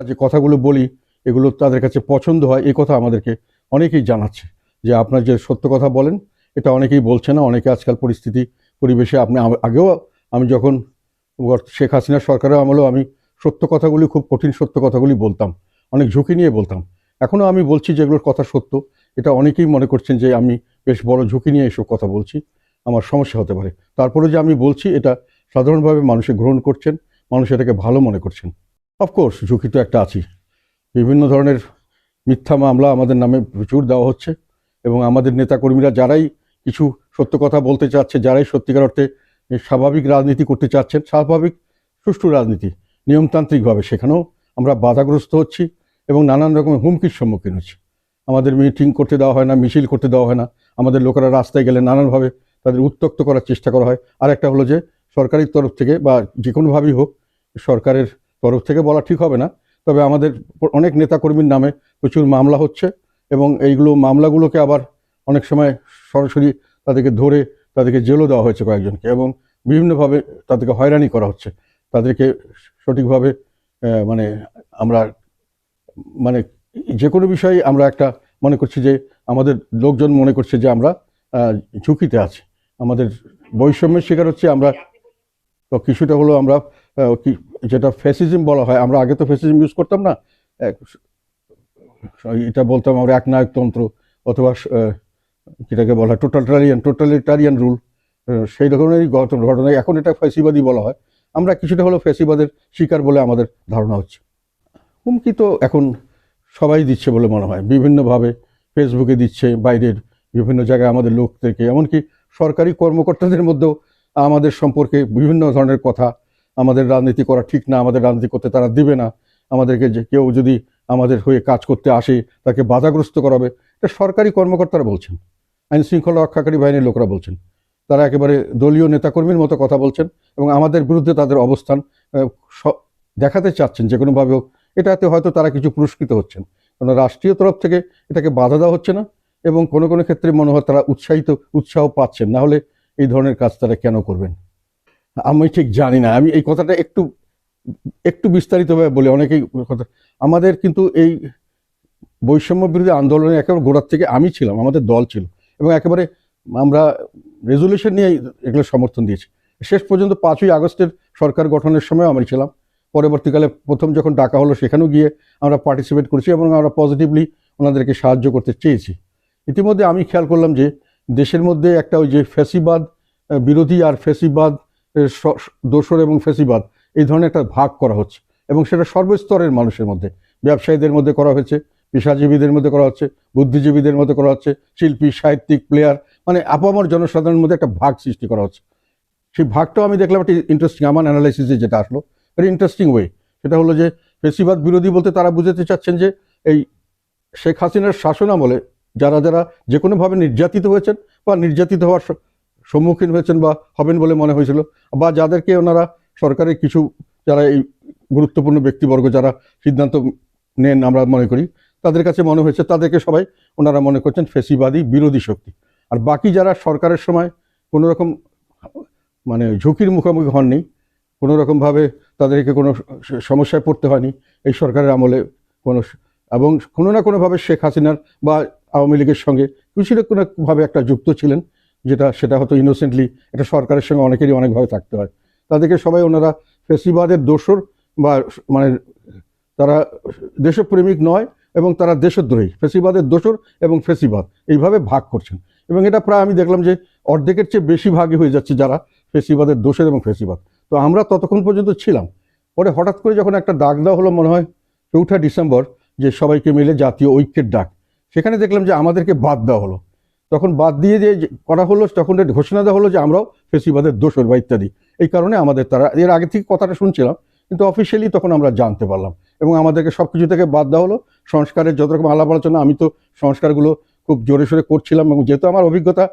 যে কথাগুলো বলি, এগুলো তাদের কাছে পছন্দ হয়, এই কথা আমাদেরকে অনেকেই জানাচ্ছে যে আপনার যে সত্য কথা বলেন, এটা অনেকেই বলছে না, অনেকে আজকাল পরিস্থিতি, পরিবেশে আপনি আগেও আমি যখন শেখ হাসিনা সরকারের আমলেও আমি সত্য কথাগুলি, খুব কঠিন সত্য কথাগুলি বলতাম, অনেক ঝুঁকি নিয়ে বলতাম। এখনও আমি বলছি যেগুলোর কথা সত্য, এটা অনেকেই মনে করছেন যে আমি বেশ বড় ঝুঁকি নিয়ে এসব কথা বলছি, আমার সমস্যা হতে পারে। তারপরে যে আমি বলছি, এটা সাধারণভাবে মানুষে গ্রহণ করছেন, মানুষ এটাকে ভালো মনে করছেন। অফকোর্স ঝুঁকি তো একটা আছেই। বিভিন্ন ধরনের মিথ্যা মামলা আমাদের নামে প্রচুর দেওয়া হচ্ছে এবং আমাদের নেতাকর্মীরা যারাই কিছু সত্য কথা বলতে চাচ্ছে, যারাই সত্যিকার অর্থে স্বাভাবিক রাজনীতি করতে চাচ্ছেন, স্বাভাবিক সুষ্ঠু রাজনীতি, নিয়মতান্ত্রিকভাবে সেখানেও আমরা বাধাগ্রস্ত হচ্ছি এবং নানান রকমের হুমকির সম্মুখীন হচ্ছি। আমাদের মিটিং করতে দেওয়া হয় না, মিছিল করতে দেওয়া হয় না। আমাদের লোকেরা রাস্তায় গেলে নানানভাবে তাদের উত্তক্ত করার চেষ্টা করা হয়। আর একটা হলো যে সরকারি তরফ থেকে বা যে কোনোভাবেই হোক, সরকারের তরফ থেকে বলা ঠিক হবে না। তবে আমাদের অনেক নেতাকর্মীর নামে প্রচুর মামলা হচ্ছে এবং এইগুলো মামলাগুলোকে আবার অনেক সময় সরাসরি তাদেরকে ধরে তাদেরকে জেলও দেওয়া হয়েছে কয়েকজনকে এবং বিভিন্নভাবে তাদেরকে হয়রানি করা হচ্ছে। তাদেরকে সঠিকভাবে মানে আমরা মানে যে কোনো বিষয়ে আমরা একটা মনে করছি যে আমাদের লোকজন মনে করছে যে আমরা ঝুঁকিতে আছি। আমাদের বৈষম্যের শিকার হচ্ছে, আমরা তো কিছুটা হলো আমরা যেটা ফ্যাসিজম বলা হয়, আমরা আগে তো ফ্যাসিজম ইউজ করতাম না। এটা বলতাম আমরা এক নায়কতন্ত্র অথবা যেটাকে বলা হয় টোটালিটারিয়ান টোটালিটারিয়ান রুল সেই ঘট- ঘটনা। এখন এটা ফ্যাসিবাদী বলা হয়। আমরা কিছুটা হলো ফ্যাসিবাদের শিকার বলে আমাদের ধারণা হচ্ছে। হুমকি তো এখন সবাই দিচ্ছে বলে মনে হয়। বিভিন্নভাবে ফেসবুকে দিচ্ছে, বাইরের বিভিন্ন জায়গায় আমাদের লোক থেকে। এমনকি সরকারি কর্মকর্তাদের মধ্যেও আমাদের সম্পর্কে বিভিন্ন ধরনের কথা আমাদের রাজনীতি করা ঠিক না, আমাদের রাজনীতি করতে তারা দিবে না। আমাদেরকে যে কেউ যদি আমাদের হয়ে কাজ করতে আসে, তাকে বাধাগ্রস্ত করাবে। এটা সরকারি কর্মকর্তারা বলছেন, আইন শৃঙ্খলা রক্ষাকারী বাহিনীর লোকরা বলছেন। তারা একেবারে দলীয় নেতাকর্মীর মতো কথা বলছেন এবং আমাদের বিরুদ্ধে তাদের অবস্থান দেখাতে চাচ্ছেন যে কোনোভাবে হোক। এটাতে হয়তো তারা কিছু পুরস্কৃত হচ্ছেন। কারণ রাষ্ট্রীয় তরফ থেকে এটাকে বাধা দেওয়া হচ্ছে না এবং কোনো কোনো ক্ষেত্রে মনে হয় তারা উৎসাহিত, উৎসাহ পাচ্ছেন। না হলে এই ধরনের কাজ তারা কেন করবেন? আমি ঠিক জানি না। আমি এই কথাটা একটু একটু বিস্তারিতভাবে বলি। অনেকেই কথা, আমাদের কিন্তু এই বৈষম্য বিরোধী আন্দোলনে একেবারে গোড়ার থেকে আমি ছিলাম, আমাদের দল ছিল এবং একেবারে আমরা রেজলিউশন নিয়ে এগুলো সমর্থন দিয়েছি। শেষ পর্যন্ত পাঁচই আগস্টের সরকার গঠনের সময় আমি ছিলাম। পরবর্তীকালে প্রথম যখন ডাকা হলো, সেখানেও গিয়ে আমরা পার্টিসিপেট করেছি এবং আমরা পজিটিভলি ওনাদেরকে সাহায্য করতে চেয়েছি। ইতিমধ্যে আমি খেয়াল করলাম যে দেশের মধ্যে একটা ওই যে ফ্যাসিবাদ বিরোধী আর ফ্যাসিবাদ দোসর এবং ফ্যাসিবাদ, এই ধরনের একটা ভাগ করা হচ্ছে। এবং সেটা সর্বস্তরের মানুষের মধ্যে, ব্যবসায়ীদের মধ্যে করা হয়েছে, পেশাজীবীদের মধ্যে করা হচ্ছে, বুদ্ধিজীবীদের মধ্যে করা হচ্ছে, শিল্পী, সাহিত্যিক প্লেয়ার মানে আপামর জনসাধারণের মধ্যে একটা ভাগ সৃষ্টি করা হচ্ছে। সেই ভাগটাও আমি দেখলাম একটা ইন্টারেস্টিং আমার অ্যানালাইসিসে যেটা আসলো ভেরি ইন্টারেস্টিং ওয়ে সেটা হলো যে ফেসিবাদ বিরোধী বলতে তারা বুঝাতে চাচ্ছেন যে এই শেখ হাসিনার শাসন আমলে যারা যারা যে কোনোভাবে নির্যাতিত হয়েছেন বা নির্যাতিত হওয়ার সম্মুখীন হয়েছেন বা হবেন বলে মনে হয়েছিল, বা যাদেরকে ওনারা সরকারের কিছু যারা এই গুরুত্বপূর্ণ ব্যক্তিবর্গ যারা সিদ্ধান্ত নেন আমরা মনে করি, তাদের কাছে মনে হয়েছে তাদেরকে সবাই ওনারা মনে করছেন ফেসিবাদী, বিরোধী শক্তি। আর বাকি যারা সরকারের সময় কোনো রকম মানে ঝুঁকির মুখোমুখি হননি কোনো রকমভাবে তাদেরকে কোনো সমস্যায় পড়তে হয়নি, এই সরকারের আমলে কোনো এবং কোনো না কোনোভাবে শেখ হাসিনার বা আওয়ামী লীগের সঙ্গে। কিছু না কোনোভাবে একটা যুক্ত ছিলেন, যেটা, সেটা হয়তো ইনোসেন্টলি এটা সরকারের সঙ্গে অনেকেরই অনেকভাবে থাকতে হয়। তাদেরকে সবাই ওনারা ফেসিবাদের দোসর বা মানে তারা দেশপ্রেমিক নয় এবং তারা দেশদ্রোহী। ফেসিবাদের দোসর এবং ফেসিবাদ, এইভাবে ভাগ করছেন। এবং এটা প্রায় আমি দেখলাম যে অর্ধেকের চেয়ে বেশি ভাগই হয়ে যাচ্ছে যারা ফেসিবাদের দোষের এবং ফেসিবাদ। তো আমরা ততক্ষণ পর্যন্ত ছিলাম। পরে হঠাৎ করে যখন একটা ডাক দেওয়া হলো মনে হয় চৌঠা ডিসেম্বর, যে সবাইকে মিলে জাতীয় ঐক্যের ডাক সেখানে দেখলাম যে আমাদেরকে বাদ দেওয়া হলো। তখন বাদ দিয়ে যে করা হলো, তখন ঘোষণা দেওয়া হলো যে আমরাও ফেসিবাদের দোষর বা ইত্যাদি। এই কারণে আমাদের তারা, এর আগে থেকে কথাটা শুনছিলাম, কিন্তু অফিসিয়ালি তখন আমরা জানতে পারলাম এবং আমাদেরকে সব কিছু থেকে বাদ দেওয়া হলো। সংস্কারের যত রকম আলাপ আলোচনা, আমি তো সংস্কারগুলো খুব জোরে সোরে করছিলাম এবং যেহেতু আমার অভিজ্ঞতা,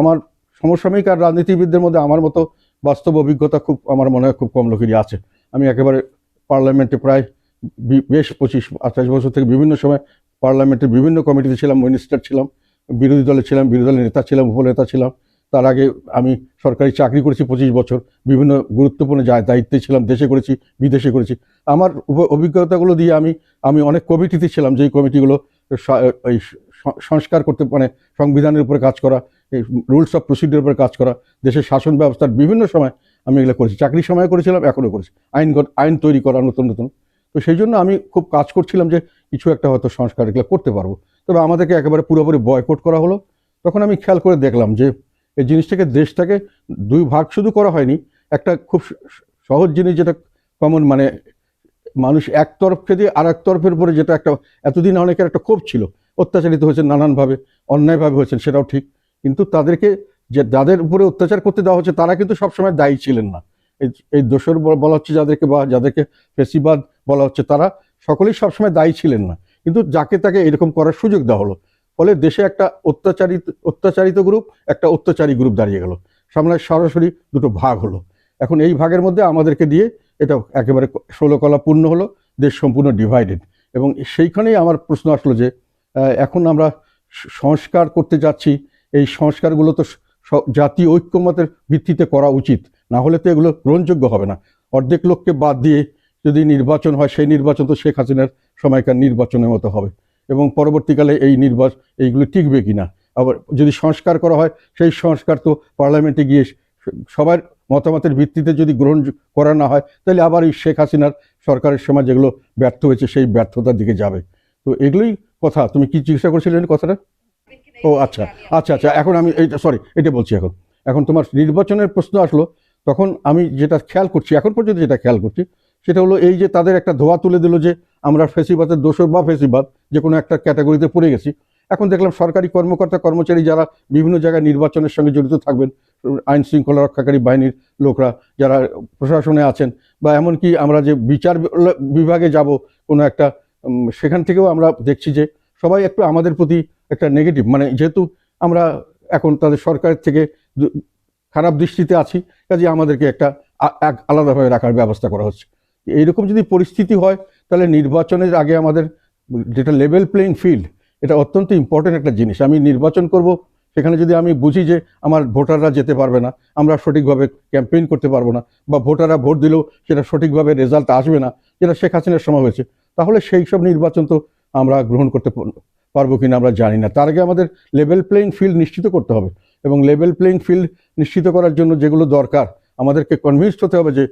আমার সমসাময়িক আর রাজনীতিবিদদের মধ্যে আমার মতো বাস্তব অভিজ্ঞতা খুব, আমার মনে হয় খুব কম লোকেরই আছে। আমি একেবারে পার্লামেন্টে প্রায় বেশ পঁচিশ, আঠাশ বছর থেকে বিভিন্ন সময় পার্লামেন্টের বিভিন্ন কমিটিতে ছিলাম মিনিস্টার ছিলাম, বিরোধী দলে ছিলাম, বিরোধী দলের নেতা ছিলাম, উপনেতা ছিলাম। তার আগে আমি সরকারি চাকরি করেছি পঁচিশ বছর, বিভিন্ন গুরুত্বপূর্ণ যা- দায়িত্বে ছিলাম, দেশে করেছি, বিদেশে করেছি। আমার অভিজ্ঞতাগুলো দিয়ে আমি আমি অনেক কমিটিতে ছিলাম, যেই কমিটিগুলো এই সংস্কার করতে মানে সংবিধানের উপরে কাজ করা, এই রুলস অফ প্রসিডিওর উপরে কাজ করা, দেশের শাসন ব্যবস্থার বিভিন্ন সময় আমি এগুলো করেছি। চাকরির সময় করেছিলাম এখনও করেছি। আইন আইন তৈরি করা নতুন নতুন। তো সেই জন্য আমি খুব কাজ করছিলাম যে কিছু একটা হয়তো সংস্কার এগুলো করতে পারব। তবে আমাদেরকে একেবারে পুরোপুরি বয়কট করা হলো। তখন আমি খেয়াল করে দেখলাম যে, এই জিনিসটাকে দেশটাকে দুই ভাগ শুধু করা হয়নি, একটা খুব সহজ জিনিস যেটা কমন মানে মানুষ এক তরফকে দিয়ে আর এক তরফের উপরে যেটা একটা, এতদিন অনেকের একটা ক্ষোভ ছিল, অত্যাচারিত হয়েছে নানানভাবে, অন্যায়ভাবে হয়েছেন, সেটাও ঠিক। কিন্তু তাদেরকে যে যাদের উপরে অত্যাচার করতে দেওয়া হচ্ছে, তারা কিন্তু সবসময় দায়ী ছিলেন না। এই দোষর বলা হচ্ছে যাদেরকে বা, যাদেরকে ফেসিবাদ বলা হচ্ছে তারা সকলেই সবসময় দায়ী ছিলেন না। কিন্তু যাকে তাকে এরকম করার সুযোগ দেওয়া হলো, ফলে দেশে একটা অত্যাচারিত অত্যাচারিত গ্রুপ একটা অত্যাচারী গ্রুপ দাঁড়িয়ে গেল। সামনে সরাসরি দুটো ভাগ হলো। এখন এই ভাগের মধ্যে আমাদেরকে দিয়ে এটা একেবারে ষোলো কলা পূর্ণ হলো, দেশ সম্পূর্ণ ডিভাইডেড এবং সেইখানেই আমার প্রশ্ন আসলো যে এখন আমরা সংস্কার করতে যাচ্ছি, এই সংস্কারগুলো তো জাতীয় ঐক্যমতের ভিত্তিতে করা উচিত। না হলে তো এগুলো গ্রহণযোগ্য হবে না। অর্ধেক লোককে বাদ দিয়ে যদি নির্বাচন হয়, সেই নির্বাচন তো শেখ হাসিনার সময়কার নির্বাচনের মতো হবে। এবং পরবর্তীকালে এই নির্বাচন এইগুলো টিকবে কিনা আবার যদি সংস্কার করা হয়, সেই সংস্কার তো পার্লামেন্টে গিয়ে সবার মতামতের ভিত্তিতে যদি গ্রহণ করা না হয়, তাহলে আবার এই শেখ হাসিনার সরকারের সময় যেগুলো ব্যর্থ হয়েছে, সেই ব্যর্থতার দিকে যাবে। তো এগুলোই কথা। তুমি কি জিজ্ঞাসা করছিলে কথাটা? ও আচ্ছা আচ্ছা আচ্ছা এখন আমি এইটা সরি এটা বলছি এখন। এখন তোমার নির্বাচনের প্রশ্ন আসলো, তখন আমি যেটা খেয়াল করছি, এখন পর্যন্ত যেটা খেয়াল করছি সেটা হলো এই যে তাদের একটা ধোয়া তুলে দিল যে আমরা ফেসিবাদের দোষর বা ফেসিবাদ, যে কোনো একটা ক্যাটাগরিতে পড়ে গেছি। এখন দেখলাম সরকারি কর্মকর্তা, কর্মচারী যারা বিভিন্ন জায়গায় নির্বাচনের সঙ্গে জড়িত থাকবেন, আইন শৃঙ্খলা রক্ষাকারী বাহিনীর লোকরা যারা প্রশাসনে আছেন, বা এমনকি আমরা যে বিচার বিভাগে যাব, কোনো একটা সেখান থেকেও আমরা দেখছি যে সবাই একটু আমাদের প্রতি একটা নেগেটিভ মানে যেহেতু আমরা এখন তাদের সরকারের থেকে খারাপ দৃষ্টিতে আছি, কাজে আমাদেরকে একটা এক আলাদাভাবে রাখার ব্যবস্থা করা হচ্ছে। এইরকম যদি পরিস্থিতি হয়, তাহলে নির্বাচনের আগে আমাদের যেটা লেভেল প্লেইং ফিল্ড এটা অত্যন্ত ইম্পর্টেন্ট একটা জিনিস। আমি নির্বাচন করব, সেখানে যদি আমি বুঝি যে আমার ভোটাররা যেতে পারবে না, আমরা সঠিকভাবে ক্যাম্পেইন করতে পারব না, বা ভোটাররা ভোট দিলেও সেটা সঠিকভাবে রেজাল্ট আসবে না, যেটা শেখ হাসিনার সময় হয়েছে, তাহলে সেই সব নির্বাচন তো আমরা গ্রহণ করতে পার- পারব কিনা আমরা জানি না। তার আগে আমাদের লেভেল প্লেইং ফিল্ড নিশ্চিত করতে হবে, এবং লেভেল প্লেইং ফিল্ড নিশ্চিত করার জন্য যেগুলো দরকার, আমাদেরকে কনভিন্সড হতে হবে যে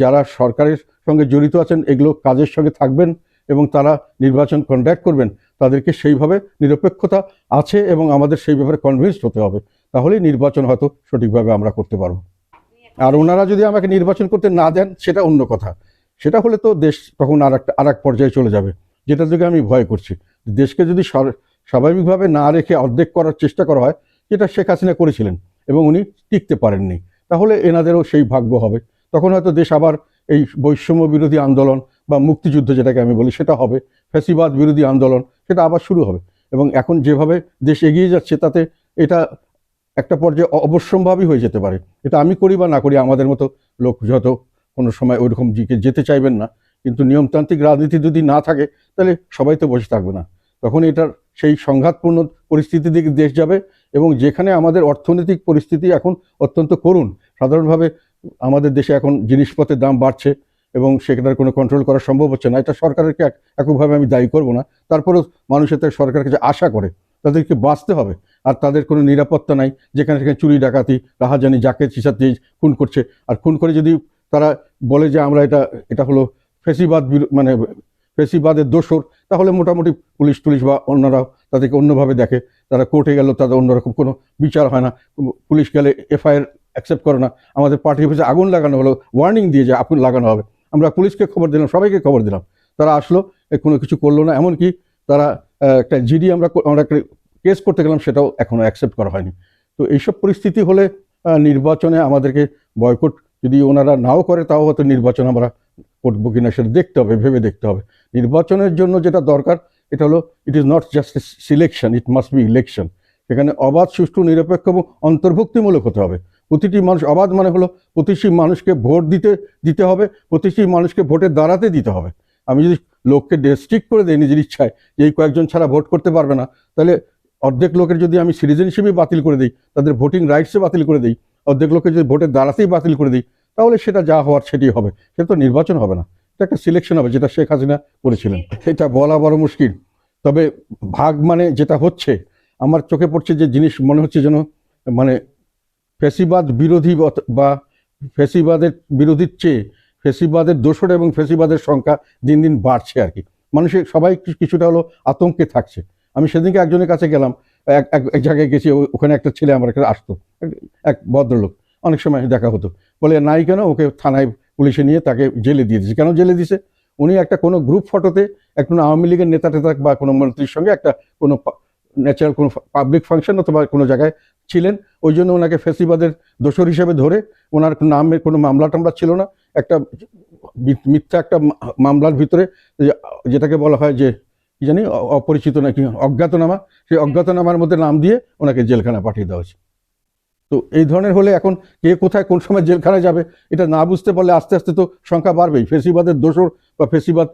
যারা সরকারের সঙ্গে জড়িত আছেন, এগুলো কাজের সঙ্গে থাকবেন এবং তারা নির্বাচন কন্ডাক্ট করবেন, তাদেরকে সেইভাবে নিরপেক্ষতা আছে এবং আমাদের সেই ব্যাপারে কনভিন্সড হতে হবে। তাহলেই নির্বাচন হয়তো সঠিকভাবে আমরা করতে পারব। আর ওনারা যদি আমাকে নির্বাচন করতে না দেন, সেটা অন্য কথা। সেটা হলে তো দেশ তখন আর একটা, আর এক পর্যায়ে চলে যাবে। যেটার দিকে আমি ভয় করছি। দেশকে যদি স্বাভাবিকভাবে না রেখে অর্ধেক করার চেষ্টা করা হয়, যেটা শেখ হাসিনা করেছিলেন এবং উনি টিকতে পারেননি, তাহলে এনাদেরও সেই ভাগ্য হবে। তখন হয়তো দেশ আবার এই বৈষম্য বিরোধী আন্দোলন বা মুক্তিযুদ্ধ যেটাকে আমি বলি, সেটা হবে। ফ্যাসিবাদ বিরোধী আন্দোলন, সেটা আবার শুরু হবে। এবং এখন যেভাবে দেশ এগিয়ে যাচ্ছে, তাতে এটা একটা পর্যায়ে অবশ্যম্ভাবী হয়ে যেতে পারে। এটা আমি করি বা না করি, আমাদের মতো লোক যত কোনো সময় ওইরকম দিকে যেতে চাইবেন না। কিন্তু নিয়মতান্ত্রিক রাজনীতি যদি না থাকে, তাহলে সবাই তো বসে থাকবে না। তখন এটার সেই সংঘাতপূর্ণ পরিস্থিতির দিকে দেশ যাবে এবং যেখানে আমাদের অর্থনৈতিক পরিস্থিতি এখন অত্যন্ত করুণ। সাধারণভাবে আমাদের দেশে এখন জিনিসপত্রের দাম বাড়ছে এবং সেটার কোনো কন্ট্রোল করা সম্ভব হচ্ছে না। এটা সরকারকে এক- এককভাবে আমি দায়ী করব না। তারপরেও মানুষ এতে সরকারের কাছে আশা করে, তাদেরকে বাঁচতে হবে। আর তাদের কোনো নিরাপত্তা নাই, যেখানে সেখানে চুরি, ডাকাতি, রাহাজানি, যাকে চিসাতে খুন করছে। আর খুন করে যদি তারা বলে যে আমরা এটা এটা হলো ফেসিবাদ মানে ফেসিবাদের দোষর, তাহলে মোটামুটি পুলিশ টুলিশ বা অন্যরা তাদেরকে অন্যভাবে দেখে। তারা কোর্টে গেল তাদের অন্যরকম কোনো বিচার হয় না। পুলিশ গেলে এফআইআর অ্যাকসেপ্ট করে না। আমাদের পার্টি অফিসে আগুন লাগানো হলো ওয়ার্নিং দিয়ে যে আগুন লাগানো হবে। আমরা পুলিশকে খবর দিলাম, সবাইকে খবর দিলাম। তারা আসলো কোনো কিছু করল না। এমনকি তারা একটা জিডি আমরা আমরা কেস করতে গেলাম, সেটাও এখনও অ্যাকসেপ্ট করা হয়নি। তো এইসব পরিস্থিতি হলে নির্বাচনে আমাদেরকে বয়কট যদি ওনারা নাও করে, তাও হয়তো নির্বাচন আমরা করব কিনা সেটা দেখতে হবে, ভেবে দেখতে হবে। নির্বাচনের জন্য যেটা দরকার, এটা হলো it is not just selection it must be election সেখানে অবাধ, সুষ্ঠু, নিরপেক্ষ এবং অন্তর্ভুক্তিমূলক হতে হবে। প্রতিটি মানুষ অবাধ মানে হলো প্রতিটি মানুষকে ভোট দিতে দিতে হবে, প্রতিটি মানুষকে ভোটে দাঁড়াতে দিতে হবে। আমি যদি লোককে রেস্ট্রিক্ট করে দেয় নিজের ইচ্ছায় যে এই কয়েকজন ছাড়া ভোট করতে পারবে না, তাহলে অর্ধেক লোকের যদি আমি সিটিজেনশিপই বাতিল করে দিই, তাদের ভোটিং রাইটসে বাতিল করে দিই, অর্ধেক লোকের যদি ভোটের দ্বারাতেই বাতিল করে দিই, তাহলে সেটা যা হওয়ার সেটি হবে। সেটা তো নির্বাচন হবে না। এটা একটা সিলেকশন হবে, যেটা শেখ হাসিনা করেছিলেন। এটা বলা বড় মুশকিল। তবে ভাগ মানে যেটা হচ্ছে, আমার চোখে পড়ছে যে জিনিস মনে হচ্ছে যেন মানে ফেসিবাদ বিরোধী বা ফেসিবাদের বিরোধীর চেয়ে ফেসিবাদের দোসর এবং ফেসিবাদের সংখ্যা দিন দিন বাড়ছে আর কি। মানুষের সবাই কিছু- কিছুটা হলো আতঙ্কে থাকছে। আমি সেদিনকে একজনের কাছে গেলাম, এক, এক- জায়গায় গেছি ওখানে একটা ছেলে আমার কাছে আসতো, এক- ভদ্রলোক। অনেক সময় দেখা হতো। বলে, নাই কেন? ওকে থানায় পুলিশে নিয়ে তাকে জেলে দিয়ে দিয়েছে। কেন জেলে দিয়েছে উনি একটা কোনো গ্রুপ ফটোতে একটা কোনো আওয়ামী লীগের নেতা টেতা বা কোনো মন্ত্রীর সঙ্গে একটা কোনো ন্যাচারাল কোনো পাবলিক ফাংশন অথবা কোনো জায়গায় ছিলেন। ওই জন্য ওনাকে ফেসিবাদের দোষর হিসেবে ধরে ওনার নামের কোনো মামলা টামলা ছিল না। একটা মিথ্যা একটা মামলার ভিতরে যেটাকে বলা হয় যে, কি জানি অপরিচিত নাকি, অজ্ঞাতনামা, সেই অজ্ঞাতনামার মধ্যে নাম দিয়ে ওনাকে জেলখানা পাঠিয়ে দেওয়া হয়েছে। তো এই ধরনের হলে এখন কে কোথায় কোন সময় জেলখানায় যাবে, এটা না বুঝতে পারলে আস্তে আস্তে তো সংখ্যা বাড়বেই। ফেসিবাদের দোষর বা ফেসিবাদ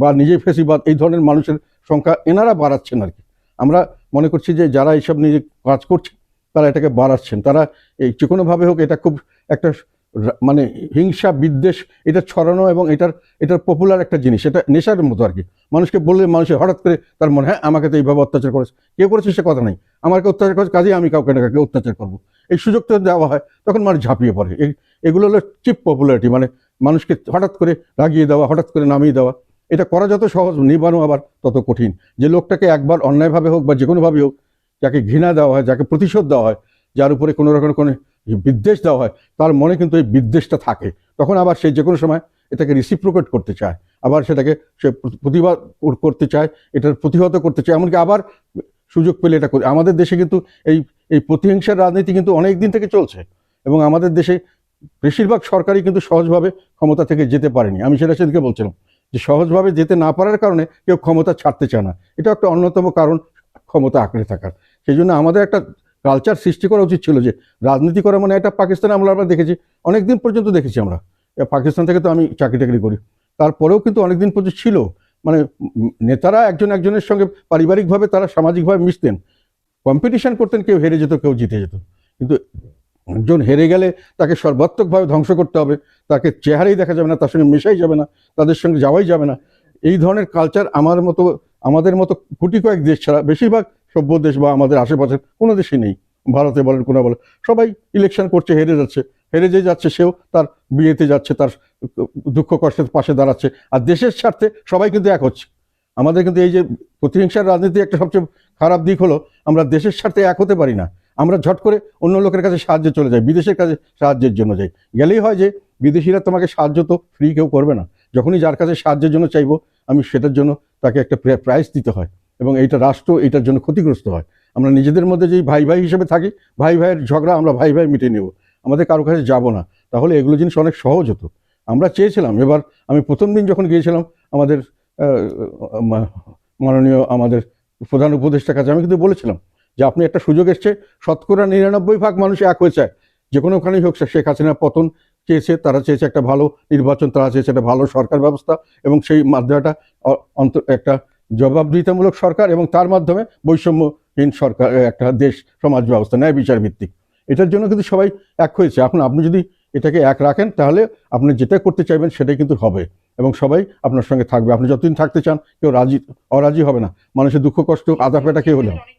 বা নিজেই ফেসিবাদ, এই ধরনের মানুষের সংখ্যা এনারা বাড়াচ্ছেন আর কি। আমরা মনে করছি যে যারা এইসব নিজে কাজ করছে, তারা এটাকে বাড়াচ্ছেন। তারা এই যে কোনোভাবে হোক এটা খুব একটা মানে হিংসা, বিদ্বেষ, এটা ছড়ানো এবং এটার এটার পপুলার একটা জিনিস। এটা নেশার মতো আর কি। মানুষকে বললে মানুষের হঠাৎ করে তার মনে হয় আমাকে তো এইভাবে অত্যাচার করেছে। কে করেছে সে কথা নেই। আমাকে অত্যাচার করেছে, কাজেই আমি কাউকে না কাউকে অত্যাচার করব। এই সুযোগ তো দেওয়া হয়, তখন মানুষ ঝাঁপিয়ে পড়ে। এগুলো হলো চিপ পপুলারিটি মানে মানুষকে হঠাৎ করে রাগিয়ে দেওয়া, হঠাৎ করে নামিয়ে দেওয়া। এটা করা যত সহজ নিবানো আবার তত কঠিন। যে লোকটাকে একবার অন্যায়ভাবে হোক বা যে কোনোভাবে হোক, যাকে ঘৃণা দেওয়া হয়, যাকে প্রতিশোধ দেওয়া হয়, যার উপরে কোনো রকম কোনো বিদ্বেষ দেওয়া হয়, তার মনে কিন্তু এই বিদ্বেষটা থাকে। তখন আবার সে যে কোনো সময় এটাকে রিসিপ্রোকেট করতে চায়। আবার সেটাকে সে প্রতিবাদ করতে চায়, এটার প্রতিহত করতে চায়। এমনকি আবার সুযোগ পেলে এটা করে। আমাদের দেশে কিন্তু এই এই প্রতিহিংসার রাজনীতি কিন্তু অনেক দিন থেকে চলছে। এবং আমাদের দেশে বেশিরভাগ সরকারই কিন্তু সহজভাবে ক্ষমতা থেকে যেতে পারেনি। আমি সেটা সেদিকে বলছিলাম। যে সহজভাবে যেতে না পারার কারণে কেউ ক্ষমতা ছাড়তে চায় না। এটা একটা অন্যতম কারণ ক্ষমতা আঁকড়ে থাকার। সেই জন্য আমাদের একটা কালচার সৃষ্টি করা উচিত ছিল যে রাজনীতি করা মানে এটা পাকিস্তানে আমরা আমরা দেখেছি অনেক দিন পর্যন্ত দেখেছি আমরা। পাকিস্তান থেকে তো আমি চাকরি টাকরি করি। তারপরেও কিন্তু অনেক দিন পর্যন্ত ছিল। মানে নেতারা একজন একজনের সঙ্গে পারিবারিকভাবে তারা সামাজিকভাবে মিশতেন। কম্পিটিশন করতেন, কেউ হেরে যেত, কেউ জিতে যেত। কিন্তু একজন হেরে গেলে তাকে সর্বাত্মকভাবে ধ্বংস করতে হবে। তাকে চেহারাই দেখা যাবে না, তার সঙ্গে মেশাই যাবে না, তাদের সঙ্গে যাওয়াই যাবে না। এই ধরনের কালচার আমার মতো, আমাদের মতো কোটি কয়েক দেশ ছাড়া বেশিরভাগ সভ্য দেশ বা আমাদের আশেপাশের কোনো দেশই নেই। ভারতে বলেন, কোনো বলেন, সবাই ইলেকশন করছে, হেরে যাচ্ছে। হেরে যে যাচ্ছে, সেও তার বিয়েতে যাচ্ছে, তার দুঃখ কষ্টের পাশে দাঁড়াচ্ছে। আর দেশের স্বার্থে সবাই কিন্তু এক হচ্ছে। আমাদের কিন্তু এই যে প্রতিহিংসার রাজনীতি একটা সবচেয়ে খারাপ দিক হলো, আমরা দেশের স্বার্থে এক হতে পারি না। আমরা ঝট করে অন্য লোকের কাছে সাহায্যে চলে যাই, বিদেশের কাছে সাহায্যের জন্য যাই। গেলেই হয় যে বিদেশিরা তোমাকে সাহায্য তো ফ্রি কেউ করবে না। যখনই যার কাছে সাহায্যের জন্য চাইব, আমি সেটার জন্য তাকে একটা প্রাইস দিতে হয় এবং এইটা রাষ্ট্র এটার জন্য ক্ষতিগ্রস্ত হয়। আমরা নিজেদের মধ্যে যেই ভাই ভাই হিসেবে থাকি, ভাই ভাইয়ের ঝগড়া আমরা ভাই ভাই মিটিয়ে নেব। আমাদের কারও কাছে যাব না। তাহলে এগুলো জিনিস অনেক সহজ হতো। আমরা চেয়েছিলাম, এবার আমি প্রথম দিন যখন গিয়েছিলাম, আমাদের মাননীয় আমাদের প্রধান উপদেষ্টার কাছে আমি কিন্তু বলেছিলাম যে, আপনি একটা সুযোগ এসছে, শতকরা নিরানব্বই ভাগ মানুষ এক হয়ে চায় যে কোনোখানেই হোক, শেখ হাসিনার পতন চেয়েছে, তারা চেয়েছে একটা ভালো নির্বাচন, তারা চেয়েছে একটা ভালো সরকার ব্যবস্থা এবং সেই মাধ্যমে অন্ত, একটা জবাবদিহিতামূলক সরকার এবং তার মাধ্যমে বৈষম্যহীন সরকার একটা দেশ, সমাজ ব্যবস্থা, ন্যায় বিচার ভিত্তিক। এটার জন্য কিন্তু সবাই এক হয়েছে। এখন আপনি যদি এটাকে এক রাখেন, তাহলে আপনি যেটা করতে চাইবেন সেটাই কিন্তু হবে এবং সবাই আপনার সঙ্গে থাকবে। আপনি যতদিন থাকতে চান, কেউ রাজি, অরাজি হবে না। মানুষের দুঃখ, কষ্ট আদা পেটা হলে হবে।